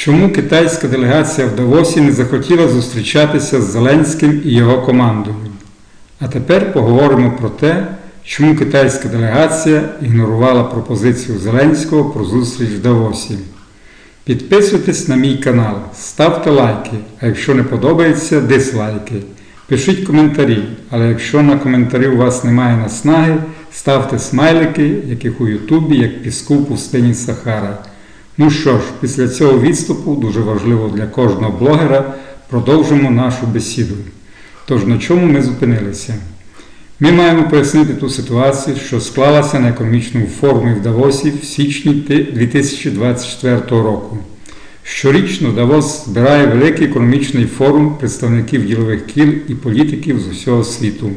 Чому китайська делегація в Давосі не захотіла зустрічатися з Зеленським і його командою? А тепер поговоримо про те, чому китайська делегація ігнорувала пропозицію Зеленського про зустріч в Давосі. Підписуйтесь на мій канал, ставте лайки, а якщо не подобається, дизлайки. Пишіть коментарі, але якщо на коментарі у вас немає наснаги, ставте смайлики, яких у Ютубі, як піску в пустині Сахара. Ну що ж, після цього відступу, дуже важливо для кожного блогера, продовжимо нашу бесіду. Тож на чому ми зупинилися? Ми маємо пояснити ту ситуацію, що склалася на економічному форумі в Давосі в січні 2024 року. Щорічно Давос збирає великий економічний форум представників ділових кіл і політиків з усього світу.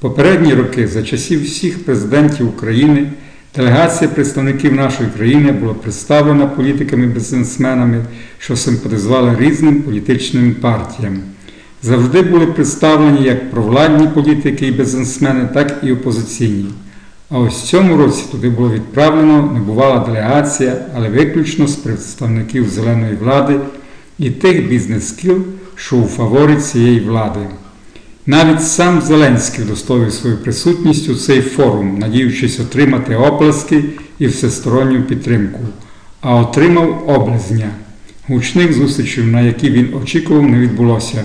Попередні роки, за часів всіх президентів України, делегація представників нашої країни була представлена політиками-бізнесменами, що симпатизували різним політичним партіям. Завжди були представлені як провладні політики і бізнесмени, так і опозиційні. А ось в цьому році туди було відправлено небувала делегація, але виключно з представників зеленої влади і тих бізнес-кіл, що у фаворі цієї влади. Навіть сам Зеленський удостоїв свою присутність у цей форум, надіючись отримати оплески і всесторонню підтримку, а отримав облизня. Гучних зустрічей, на які він очікував, не відбулося,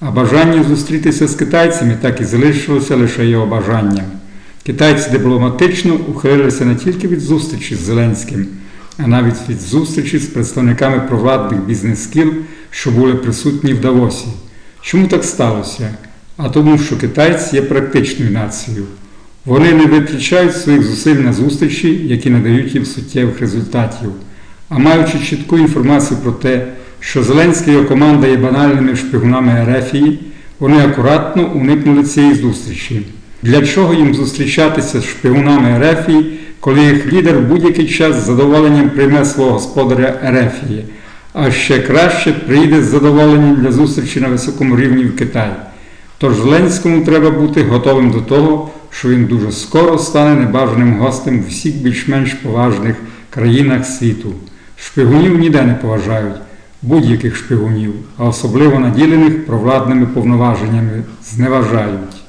а бажання зустрітися з китайцями так і залишилося лише його бажанням. Китайці дипломатично ухилилися не тільки від зустрічі з Зеленським, а навіть від зустрічі з представниками провладних бізнес-кіл, що були присутні в Давосі. Чому так сталося? А тому, що китайці є практичною нацією. Вони не витрачають своїх зусиль на зустрічі, які не дають їм суттєвих результатів. А маючи чітку інформацію про те, що Зеленський і його команда є банальними шпигунами Ерефії, вони акуратно уникнули цієї зустрічі. Для чого їм зустрічатися з шпигунами Ерефії, коли їх лідер в будь-який час з задоволенням прийме свого господаря Ерефії, а ще краще прийде з задоволенням для зустрічі на високому рівні в Китай. Тож Зеленському треба бути готовим до того, що він дуже скоро стане небажаним гостем в всіх більш-менш поважних країнах світу. Шпигунів ніде не поважають, будь-яких шпигунів, а особливо наділених провладними повноваженнями зневажають.